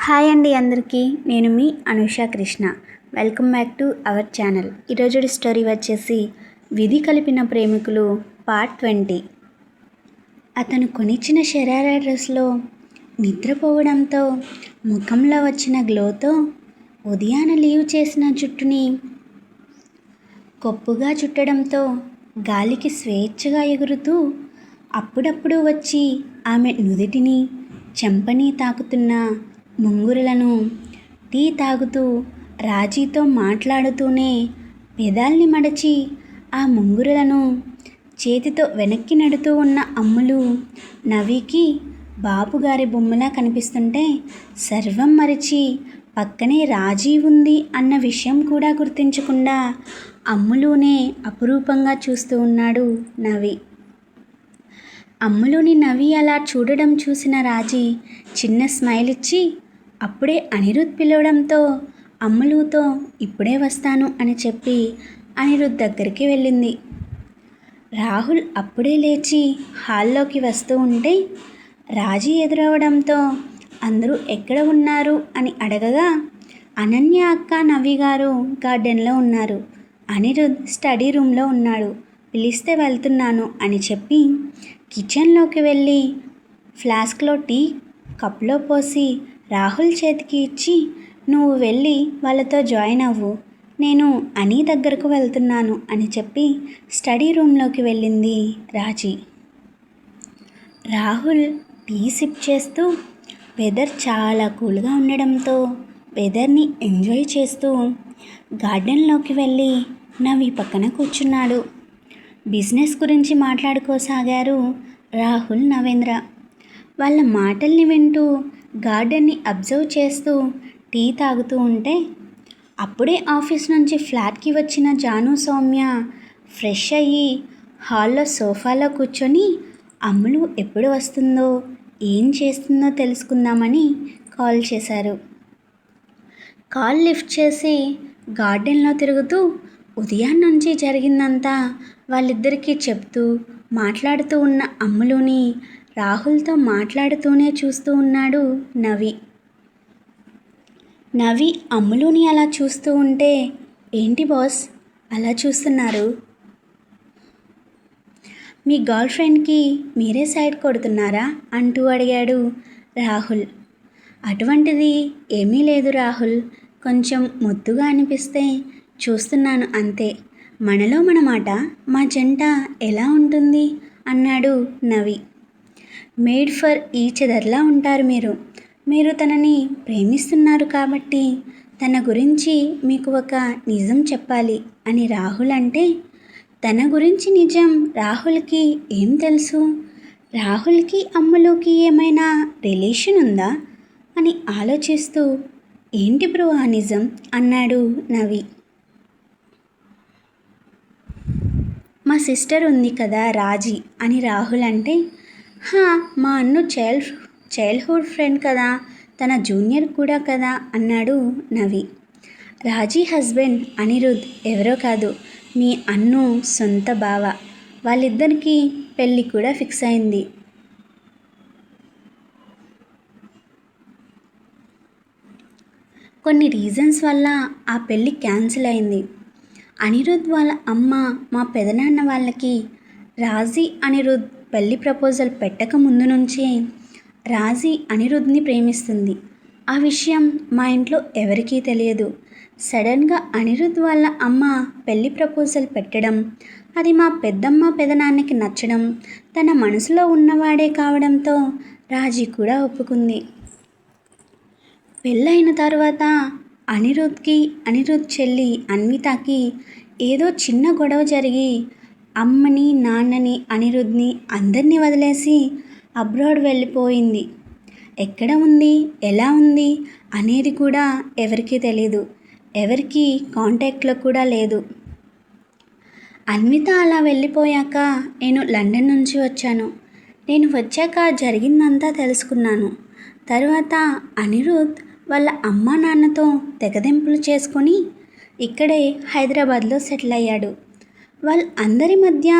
Hi అండి అందరికీ. నేను మీ Anusha Krishna. Welcome back to our channel ఈరోజు స్టోరీ వచ్చేసి విధి కలిపిన ప్రేమికులు పార్ట్ ట్వంటీ అతను కొనిచ్చిన శరారా డ్రెస్లో నిద్రపోవడంతో ముఖంలో వచ్చిన గ్లోతో ఉదయాన లీవ్ చేసిన జుట్టుని కొప్పుగా చుట్టడంతో గాలికి స్వేచ్ఛగా ఎగురుతూ అప్పుడప్పుడు వచ్చి ఆమె నుదిటిని చెంపని తాకుతున్న ముంగురులను టీ తాగుతూ రాజీతో మాట్లాడుతూనే పెదాల్ని మడచి ఆ ముంగురులను చేతితో వెనక్కి నడుతూ ఉన్న అమ్ములు నవికి బాపుగారి బొమ్మలా కనిపిస్తుంటే సర్వం మరిచి పక్కనే రాజీ ఉంది అన్న విషయం కూడా గుర్తించకుండా అమ్ములునే అపురూపంగా చూస్తూ ఉన్నాడు నవి. అమ్ములుని నవి అలా చూడడం చూసిన రాజీ చిన్న స్మైల్ ఇచ్చి అప్పుడే అనిరుద్ పిలవడంతో అమ్ములుతో ఇప్పుడే వస్తాను అని చెప్పి అనిరుద్ దగ్గరికి వెళ్ళింది. రాహుల్ అప్పుడే లేచి హాల్లోకి వస్తూ ఉంటే రాజీ ఎదురవడంతో అందరూ ఎక్కడ ఉన్నారు? అని అడగగా అనన్య అక్క నవి గారు గార్డెన్లో ఉన్నారు. అనిరుద్ స్టడీ రూమ్లో ఉన్నాడు. పిలిస్తే వెళ్తున్నాను అని చెప్పి కిచెన్లోకి వెళ్ళి ఫ్లాస్క్లో టీ కప్లో పోసి రాహుల్ చేతికి ఇచ్చి నువ్వు వెళ్ళి వాళ్ళతో జాయిన్ అవ్వు. నేను అని దగ్గరకు వెళ్తున్నాను అని చెప్పి స్టడీ రూమ్లోకి వెళ్ళింది రాజీ. రాహుల్ టీ సిప్ చేస్తూ వెదర్ చాలా కూల్గా ఉండడంతో వెదర్ని ఎంజాయ్ చేస్తూ గార్డెన్లోకి వెళ్ళి నవి పక్కన కూర్చున్నాడు. బిజినెస్ గురించి మాట్లాడుకోసాగారు రాహుల్ నవేంద్ర. వాళ్ళ మాటల్ని వింటూ గార్డెన్ని అబ్జర్వ్ చేస్తూ టీ తాగుతూ ఉంటే అప్పుడే ఆఫీస్ నుంచి ఫ్లాట్కి వచ్చిన జాను సౌమ్య ఫ్రెష్ అయ్యి హాల్లో సోఫాలో కూర్చొని అమ్ములు ఎప్పుడు వస్తుందో ఏం చేస్తుందో తెలుసుకుందామని కాల్ చేశారు. కాల్ లిఫ్ట్ చేసి గార్డెన్లో తిరుగుతూ ఉదయం నుంచి జరిగిందంతా వాళ్ళిద్దరికీ చెప్తూ మాట్లాడుతూ ఉన్న అమ్ములుని రాహుల్తో మాట్లాడుతూనే చూస్తూ ఉన్నాడు నవి. నవి అమ్ములుని అలా చూస్తూ ఉంటే ఏంటి బాస్? అలా చూస్తున్నారు? మీ గర్ల్ ఫ్రెండ్కి మీరే సైడ్ కొడుతున్నారా? అంటూ అడిగాడు రాహుల్. అటువంటిది ఏమీ లేదు రాహుల్. కొంచెం ముద్దుగా అనిపిస్తే చూస్తున్నాను అంతే. మనలో మన మాట మా జంట ఎలా ఉంటుంది? అన్నాడు నవి. మేడ్ ఫర్ ఈచ్ అదర్లా ఉంటారు మీరు. మీరు తనని ప్రేమిస్తున్నారు కాబట్టి తన గురించి మీకు ఒక నిజం చెప్పాలి అని రాహుల్ అంటే తన గురించి నిజం రాహుల్కి ఏం తెలుసు? రాహుల్కి అమ్మలోకి ఏమైనా రిలేషన్ ఉందా? అని ఆలోచిస్తూ ఏంటి బ్రో ఆ నిజం? అన్నాడు నవి. మా సిస్టర్ ఉంది కదా రాజీ అని రాహుల్ అంటే మా అన్ను చైల్డ్ చైల్డ్హుడ్ ఫ్రెండ్ కదా తన జూనియర్ కూడా కదా అన్నాడు నవి. రాజీ హస్బెండ్ అనిరుద్ ఎవరో కాదు మీ అన్ను సొంత బావ. వాళ్ళిద్దరికీ పెళ్ళి కూడా ఫిక్స్ అయింది. కొన్ని రీజన్స్ వల్ల ఆ పెళ్ళి క్యాన్సిల్ అయింది. అనిరుద్ వాళ్ళ అమ్మ మా పెదనాన్న వాళ్ళకి రాజీ అనిరుద్ పెళ్ళి ప్రపోజల్ పెట్టక ముందు నుంచే రాజీ అనిరుద్ధ్ని ప్రేమిస్తుంది. ఆ విషయం మా ఇంట్లో ఎవరికీ తెలియదు. సడన్గా అనిరుద్ వాళ్ళ అమ్మ పెళ్ళి ప్రపోజల్ పెట్టడం అది మా పెద్దమ్మ పెదనాన్నకి నచ్చడం తన మనసులో ఉన్నవాడే కావడంతో రాజీ కూడా ఒప్పుకుంది. పెళ్ళైన తర్వాత అనిరుద్ధ్కి అనిరుద్ చెల్లి అన్వితకి ఏదో చిన్న గొడవ జరిగి అమ్మని నాన్నని అనిరుద్ని అందరినీ వదిలేసి అబ్రాడ్ వెళ్ళిపోయింది. ఎక్కడ ఉంది? ఎలా ఉంది? అనేది కూడా ఎవరికీ తెలీదు. ఎవరికి కాంటాక్ట్లో కూడా లేదు. అన్విత అలా వెళ్ళిపోయాక నేను లండన్ నుంచి వచ్చాను. నేను వచ్చాక జరిగిందంతా తెలుసుకున్నాను. తర్వాత అనిరుద్ వాళ్ళ అమ్మా నాన్నతో తెగదెంపులు చేసుకొని ఇక్కడే హైదరాబాద్లో సెటిల్ అయ్యాడు. వాళ్ళందరి మధ్య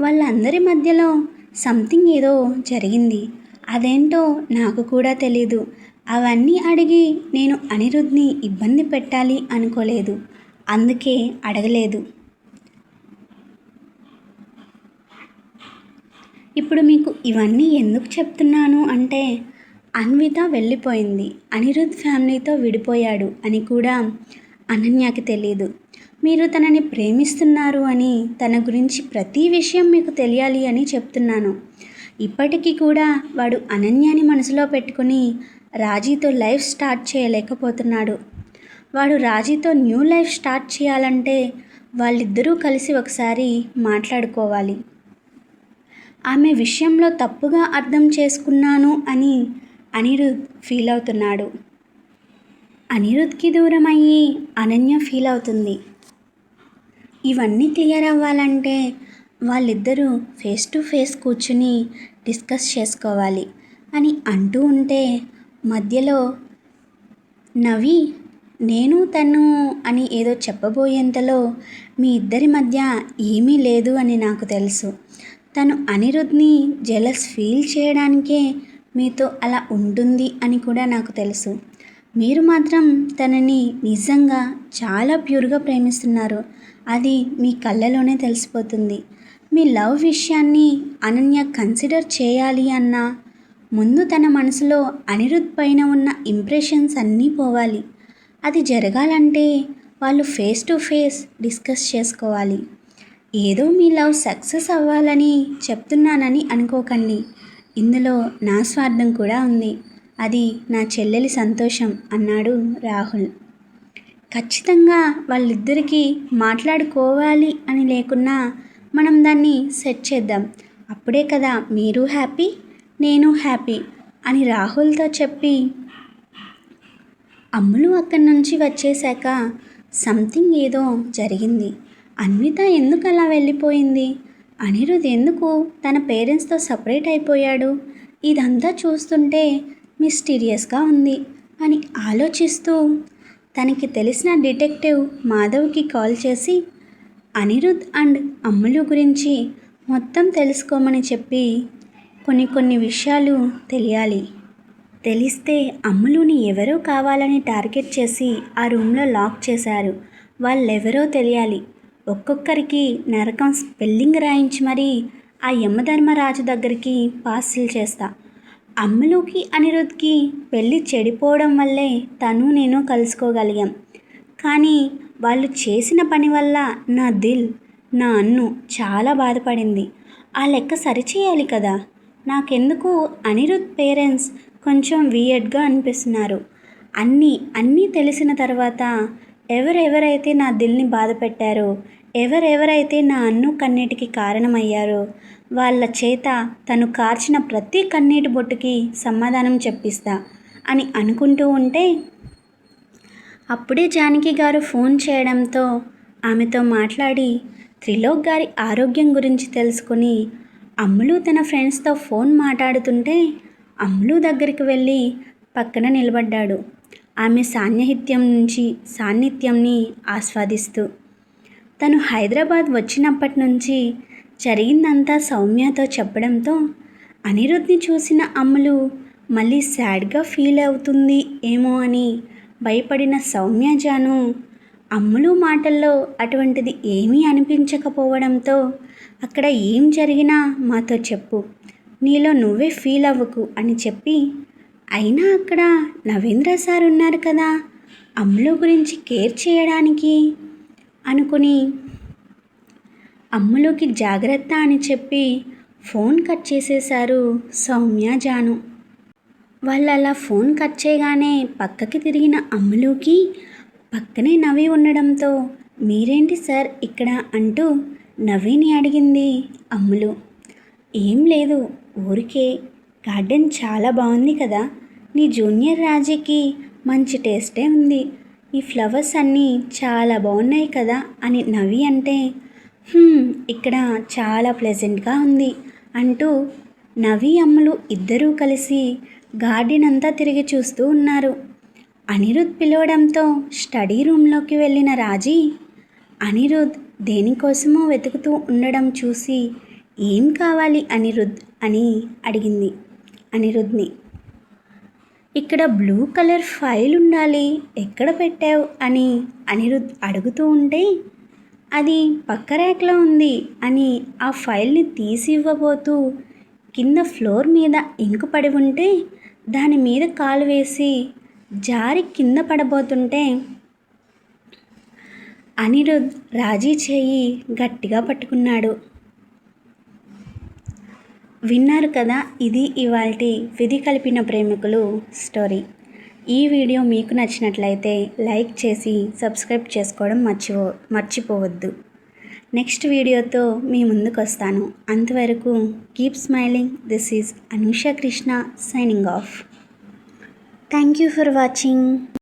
వాళ్ళందరి మధ్యలో సంథింగ్ ఏదో జరిగింది. అదేంటో నాకు కూడా తెలీదు. అవన్నీ అడిగి నేను అనిరుద్ని ఇబ్బంది పెట్టాలి అనుకోలేదు. అందుకే అడగలేదు. ఇప్పుడు మీకు ఇవన్నీ ఎందుకు చెప్తున్నాను అంటే అన్విత వెళ్ళిపోయింది. అనిరుద్ ఫ్యామిలీతో విడిపోయాడు అని కూడా అనన్యకి తెలియదు మీరు తనని ప్రేమిస్తున్నారు అని తన గురించి ప్రతి విషయం మీకు తెలియాలి అని చెప్తున్నాను. ఇప్పటికీ కూడా వాడు అనన్యాని మనసులో పెట్టుకుని రాజీతో లైఫ్ స్టార్ట్ చేయలేకపోతున్నాడు. వాడు రాజీతో న్యూ లైఫ్ స్టార్ట్ చేయాలంటే వాళ్ళిద్దరూ కలిసి ఒకసారి మాట్లాడుకోవాలి. ఆమె విషయంలో తప్పుగా అర్థం చేసుకున్నాను అని అనిరుద్ ఫీల్ అవుతున్నాడు. అనిరుద్కి దూరం అయ్యి అనన్య ఫీల్ అవుతుంది. ఇవన్నీ క్లియర్ అవ్వాలంటే వాళ్ళిద్దరూ ఫేస్ టు ఫేస్ కూర్చుని డిస్కస్ చేసుకోవాలి అని అంటూ ఉంటే మధ్యలో నవి నేను తను అని ఏదో చెప్పబోయేంతలో మీ ఇద్దరి మధ్య ఏమీ లేదు అని నాకు తెలుసు. తను అనిరుద్ని జెలస్ ఫీల్ చేయడానికే మీతో అలా ఉంటుంది అని కూడా నాకు తెలుసు. మీరు మాత్రం తనని నిజంగా చాలా ప్యూర్గా ప్రేమిస్తున్నారు. అది మీ కళ్ళలోనే తెలిసిపోతుంది. మీ లవ్ విషయాన్ని అనన్య కన్సిడర్ చేయాలి అన్నా ముందు తన మనసులో అనిరుద్ పైన ఉన్న ఇంప్రెషన్స్ అన్నీ పోవాలి. అది జరగాలంటే వాళ్ళు ఫేస్ టు ఫేస్ డిస్కస్ చేసుకోవాలి. ఏదో మీ లవ్ సక్సెస్ అవ్వాలని చెప్తున్నానని అనుకోకండి. ఇందులో నా స్వార్థం కూడా ఉంది. అది నా చెల్లెలి సంతోషం అన్నాడు రాహుల్. ఖచ్చితంగా వాళ్ళిద్దరికీ మాట్లాడుకోవాలి అని లేకున్నా మనం దాన్ని సెట్ చేద్దాం. అప్పుడే కదా మీరు హ్యాపీ నేను హ్యాపీ అని రాహుల్తో చెప్పి అమ్ములు అక్కడి నుంచి వచ్చేశాక సంథింగ్ ఏదో జరిగింది. అన్విత ఎందుకు అలా వెళ్ళిపోయింది? అనిరుద్ ఎందుకు తన పేరెంట్స్తో సపరేట్ అయిపోయాడు? ఇదంతా చూస్తుంటే మిస్టీరియస్గా ఉంది అని ఆలోచిస్తూ తనకి తెలిసిన డిటెక్టివ్ మాధవ్కి కాల్ చేసి అనిరుద్ అండ్ అమ్ములు గురించి మొత్తం తెలుసుకోమని చెప్పి కొన్ని కొన్ని విషయాలు తెలియాలి. తెలిస్తే అమ్ములుని ఎవరో కావాలని టార్గెట్ చేసి ఆ రూమ్లో లాక్ చేశారు. వాళ్ళెవరో తెలియాలి. ఒక్కొక్కరికి నరకం స్పెల్లింగ్ రాయించి మరీ ఆ యమధర్మరాజు దగ్గరికి పార్సిల్ చేస్తా. అమ్ములుకి అనిరుద్ధ్కి పెళ్ళి చెడిపోవడం వల్లే తను నేను కలుసుకోగలిగాం. కానీ వాళ్ళు చేసిన పని వల్ల నా దిల్ నా అన్ను చాలా బాధపడింది. ఆ లెక్క సరిచేయాలి కదా? నాకెందుకు అనిరుద్ పేరెంట్స్ కొంచెం వియర్డ్గా అనిపిస్తున్నారు. అన్నీ అన్నీ తెలిసిన తర్వాత ఎవరెవరైతే నా దిల్ని బాధ పెట్టారో ఎవరెవరైతే నా అన్ను కన్నీటికి కారణమయ్యారో వాళ్ళ చేత తను కార్చిన ప్రతి కన్నీటి బొట్టుకి సమాధానం చెప్పిస్తా అని అనుకుంటూ ఉంటే అప్పుడే జానకి గారు ఫోన్ చేయడంతో ఆమెతో మాట్లాడి త్రిలోక్ గారి ఆరోగ్యం గురించి తెలుసుకొని అమ్ములు తన ఫ్రెండ్స్తో ఫోన్ మాట్లాడుతుంటే అమ్ములు దగ్గరికి వెళ్ళి పక్కన నిలబడ్డాడు. ఆమె సాన్నిహిత్యం నుంచి సాన్నిధ్యంని ఆస్వాదిస్తూ తను హైదరాబాద్ వచ్చినప్పటి నుంచి జరిగిందంతా సౌమ్యతో చెప్పడంతో అనిరుద్ని చూసిన అమ్ములు మళ్ళీ సాడ్గా ఫీల్ అవుతుంది ఏమో అని భయపడిన సౌమ్య జాను అమ్ములు మాటల్లో అటువంటిది ఏమీ అనిపించకపోవడంతో అక్కడ ఏం జరిగినా మాతో చెప్పు నీలో నువ్వే ఫీల్ అవ్వకు అని చెప్పి అయినా అక్కడ నవేంద్ర సార్ ఉన్నారు కదా అమ్ములు గురించి కేర్ చేయడానికి అనుకుని అమ్ములోకి జాగ్రత్త అని చెప్పి ఫోన్ కట్ చేసేశారు సౌమ్య జాను. వాళ్ళు అలా ఫోన్ కట్ చేయగానే పక్కకి తిరిగిన అమ్ములుకి పక్కనే నవి ఉండడంతో మీరేంటి సార్ ఇక్కడ? అంటూ నవీని అడిగింది అమ్ములు. ఏం లేదు ఊరికే గార్డెన్ చాలా బాగుంది కదా నీ జూనియర్ రాజీకి మంచి టేస్టే ఉంది ఈ ఫ్లవర్స్ అన్నీ చాలా బాగున్నాయి కదా అని నవి అంటే ఇక్కడ చాలా ప్లెజెంట్గా ఉంది అంటూ నవి అమ్ములు ఇద్దరూ కలిసి గార్డెన్ అంతా తిరిగి చూస్తూ ఉన్నారు. అనిరుద్ పిలవడంతో స్టడీ రూమ్లోకి వెళ్ళిన రాజీ అనిరుద్ దేనికోసమో వెతుకుతూ ఉండడం చూసి ఏం కావాలి అనిరుద్? అని అడిగింది అనిరుద్ని. ఇక్కడ బ్లూ కలర్ ఫైల్ ఉండాలి. ఎక్కడ పెట్టావు అని అనిరుద్ అడుగుతూ ఉంటే అది పక్క ర్యాక్లో ఉంది అని ఆ ఫైల్ని తీసి ఇవ్వబోతూ కింద ఫ్లోర్ మీద ఇంకు పడి ఉంటే దాని మీద కాలు వేసి జారి కింద పడబోతుంటే అనిరుద్ రాజీ చేయి గట్టిగా పట్టుకున్నాడు. విన్నారు కదా ఇది ఇవాల్టి విధి కలిపిన ప్రేమికులు స్టోరీ. ఈ వీడియో మీకు నచ్చినట్లయితే లైక్ చేసి సబ్స్క్రైబ్ చేసుకోవడం మర్చిపో మర్చిపోవద్దు. నెక్స్ట్ వీడియోతో మీ ముందుకు వస్తాను అంతవరకు keep smiling. This is Anusha Krishna signing off. Thank you for watching.